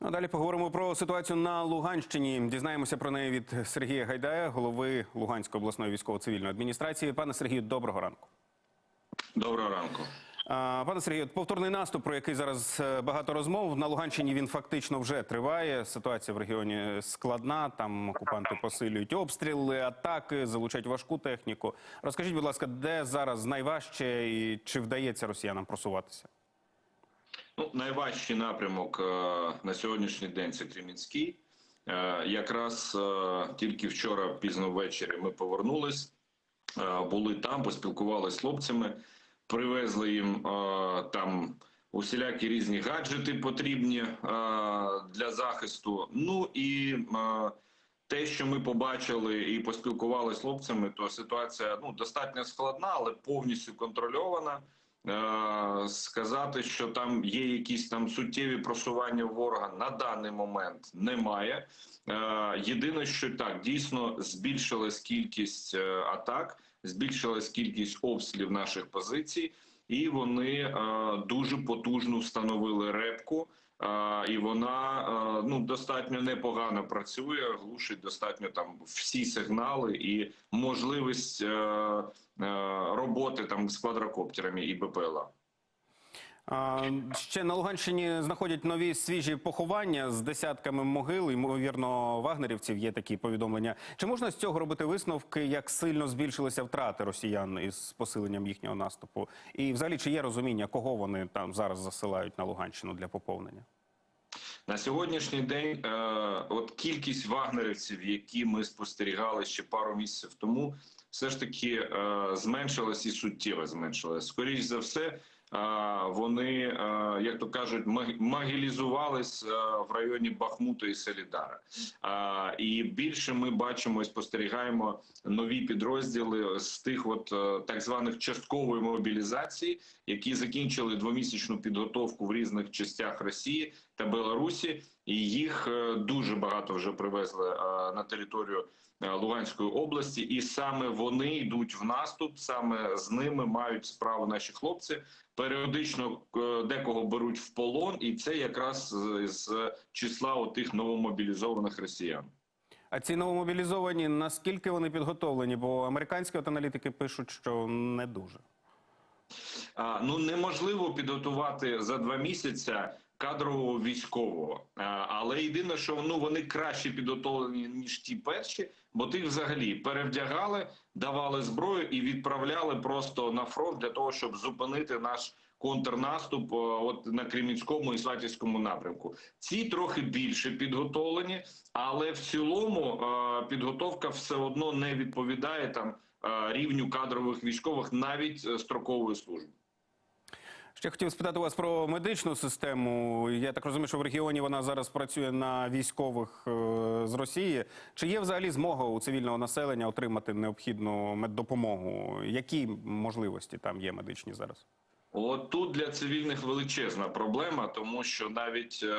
Ну, далі поговоримо про ситуацію на Луганщині. Дізнаємося про неї від Сергія Гайдая, голови Луганської обласної військово-цивільної адміністрації. Пане Сергію, доброго ранку. Доброго ранку. Пане Сергію, повторний наступ, про який зараз е, багато розмов на Луганщині. Він фактично вже триває. Ситуація в регіоні складна. Там окупанти посилюють обстріли, атаки, залучають важку техніку. Розкажіть, будь ласка, де зараз найважче і чи вдається росіянам просуватися? Ну, найважчий напрямок е, на сьогоднішній день це Кремінський. Е, Якраз е, тільки вчора, пізно ввечері, ми повернулись, були там, поспілкувалися з хлопцями, привезли їм там усілякі різні гаджети потрібні для захисту. Ну і те, що ми побачили і поспілкувалися з хлопцями, то ситуація ну достатньо складна, але повністю контрольована. Е, Сказати, що там є якісь там суттєві просування ворога на даний момент немає. Е, Єдине, що так дійсно збільшилась кількість е, атак, збільшилась кількість обстрілів наших позицій, і вони дуже потужно встановили репку. І вона ну достатньо непогано працює, глушить достатньо там всі сигнали і можливість е, е, роботи там з квадрокоптерами і БПЛА. Ще на Луганщині знаходять нові свіжі поховання з десятками могил. Ймовірно, вагнерівців є такі повідомлення. Чи можна з цього робити висновки, як сильно збільшилися втрати росіян із посиленням їхнього наступу? І взагалі чи є розуміння, кого вони там зараз засилають на Луганщину для поповнення? На сьогоднішній день е, от кількість вагнерівців, які ми спостерігали ще пару місяців тому, все ж таки е, зменшилась і суттєво зменшилась. Скоріше за все, вони, як то кажуть, магілізувались в районі Бахмуту і Селідара. І більше ми бачимо і спостерігаємо нові підрозділи з тих, от е, так званих часткової мобілізації, які закінчили двомісячну підготовку в різних частях Росії та Білорусі, і їх е, дуже багато вже привезли е, на територію е, Луганської області, і саме вони йдуть в наступ. Саме з ними мають справу наші хлопці. Періодично декого беруть в полон, і це якраз з, числа отих новомобілізованих росіян. А ці новомобілізовані наскільки вони підготовлені? Бо американські от аналітики пишуть, що не дуже. А, ну неможливо підготувати за два місяці кадрового військового, але єдине, що ну вони краще підготовлені ніж ті перші, бо тих взагалі перевдягали, давали зброю і відправляли просто на фронт для того, щоб зупинити наш контрнаступ е, от на Кремінському і Сватівському напрямку. Ці трохи більше підготовлені, але в цілому е, підготовка все одно не відповідає там е, рівню кадрових військових навіть е, строкової служби. Ще хотів спитати вас про медичну систему. Я так розумію, що в регіоні вона зараз працює на військових е, з Росії. Чи є взагалі змога у цивільного населення отримати необхідну меддопомогу? Які можливості там є медичні зараз? От тут для цивільних величезна проблема, тому що навіть е,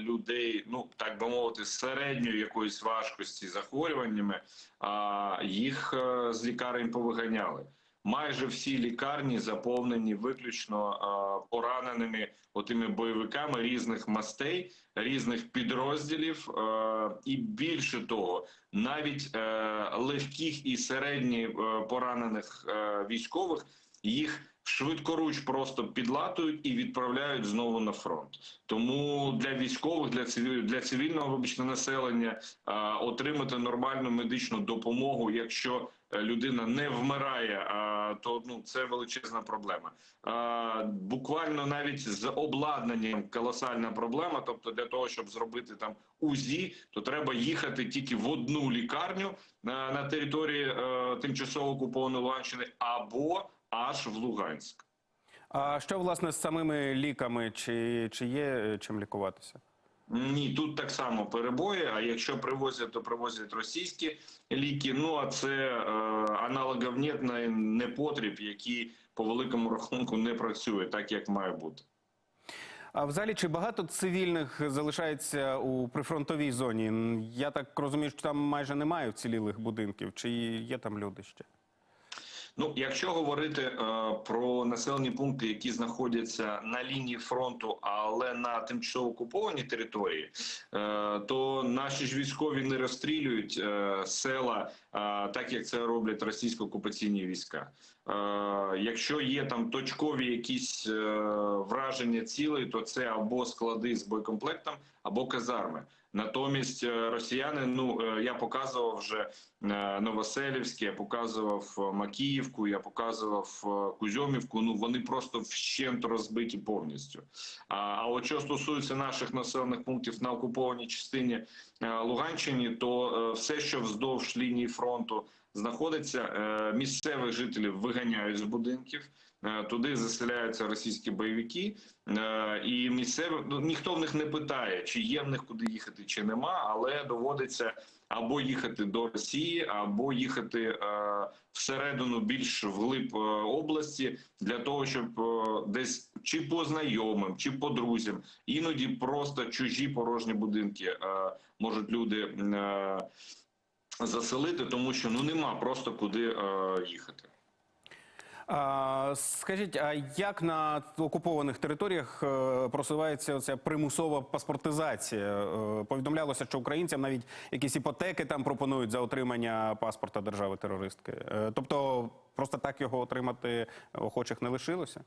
людей, ну так би мовити, з середньої якоїсь важкості захворюваннями, а їх е, з лікарень повиганяли. Майже всі лікарні заповнені виключно е, пораненими отими бойовиками різних мастей, різних підрозділів, е, і більше того, навіть е, легких і середньо е, поранених військових їх швидкоруч просто підлатують і відправляють знову на фронт. Тому для військових, для цивіль, для цивільного вибачте, населення отримати нормальну медичну допомогу, якщо людина не вмирає, то ну це величезна проблема. Буквально навіть з обладнанням колосальна проблема. Тобто, для того, щоб зробити там УЗІ, то треба їхати тільки в одну лікарню на, на території е, тимчасово окупованої Луганщини або аж в Луганськ. А що власне з самими ліками? Чи, чи є е, чим лікуватися? Ні, тут так само перебої. А якщо привозять, то привозять російські ліки. Ну а це е, аналогів нет на непотріб, які по великому рахунку не працює так, як має бути. А взагалі, чи багато цивільних залишається у прифронтовій зоні? Я так розумію, що там майже немає вцілілих будинків. Чи є там люди ще? Ну, якщо говорити е, про населені пункти, які знаходяться на лінії фронту, але на тимчасово окупованій території, е, то наші ж військові не розстрілюють е, села, е, так як це роблять російсько-окупаційні війська. Е, якщо є там точкові якісь е, враження цілей, то це або склади з боєкомплектом, або казарми. Натомість е, росіяни, ну я показував вже Новоселівське, я показував Макіївку, я показував Кузьомівку. Ну вони просто вщент розбиті повністю. А, а от що стосується наших населених пунктів на окупованій частині Луганщині, то все, що вздовж лінії фронту знаходиться, е, місцевих жителів виганяють з будинків. Е, Туди заселяються російські бойовики, е, і місцеві ну, ніхто в них не питає, чи є в них куди їхати, чи нема, але доводиться або їхати до Росії, або їхати всередину більш вглиб області для того, щоб десь чи по знайомим, чи по друзям, іноді просто чужі порожні будинки можуть люди заселити, тому що ну нема просто куди е, їхати. А, скажіть, а як на окупованих територіях е, просувається ця примусова паспортизація? Е, Повідомлялося, що українцям навіть якісь іпотеки там пропонують за отримання паспорта держави-терористки. Е, Тобто просто так його отримати охочих не лишилося?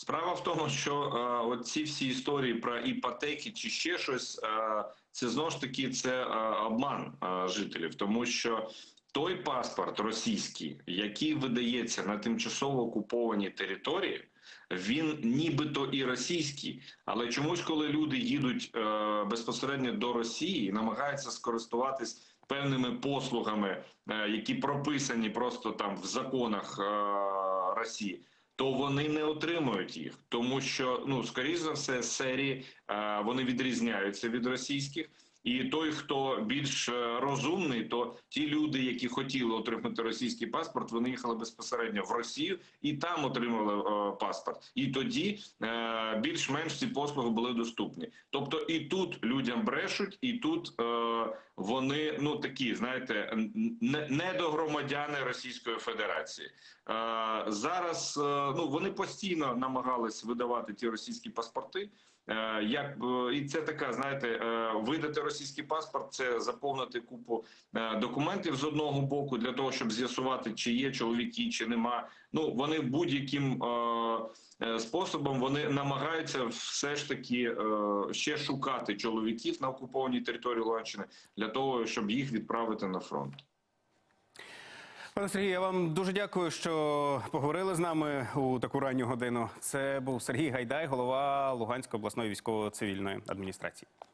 Справа в тому, що е, от ці всі історії про іпотеки чи ще щось, е, це знову ж таки це е, обман е, жителів, тому що той паспорт російський, який видається на тимчасово окупованій території, він нібито і російський, але чомусь, коли люди їдуть е, безпосередньо до Росії, і намагаються скористуватись певними послугами, е, які прописані просто там в законах е, Росії то вони не отримують їх, тому що ну скоріш за все серії е, вони відрізняються від російських. І той, хто більш е, розумний, то ті люди, які хотіли отримати російський паспорт, вони їхали безпосередньо в Росію і там отримали е, паспорт. І тоді е, більш-менш ці послуги були доступні. Тобто і тут людям брешуть, і тут е, вони ну такі, знаєте, не не громадяни Російської Федерації. Е, зараз е, ну вони постійно намагались видавати ті російські паспорти. Е, Як е, і це така, знаєте, е, видати російський паспорт, це заповнити купу документів з одного боку для того, щоб з'ясувати, чи є чоловіки, чи нема. Ну вони будь-яким способом вони намагаються все ж таки ще шукати чоловіків на окупованій території Луганщини для того, щоб їх відправити на фронт. Пане Сергію, я вам дуже дякую, що поговорили з нами у таку ранню годину. Це був Сергій Гайдай, голова Луганської обласної військово-цивільної адміністрації.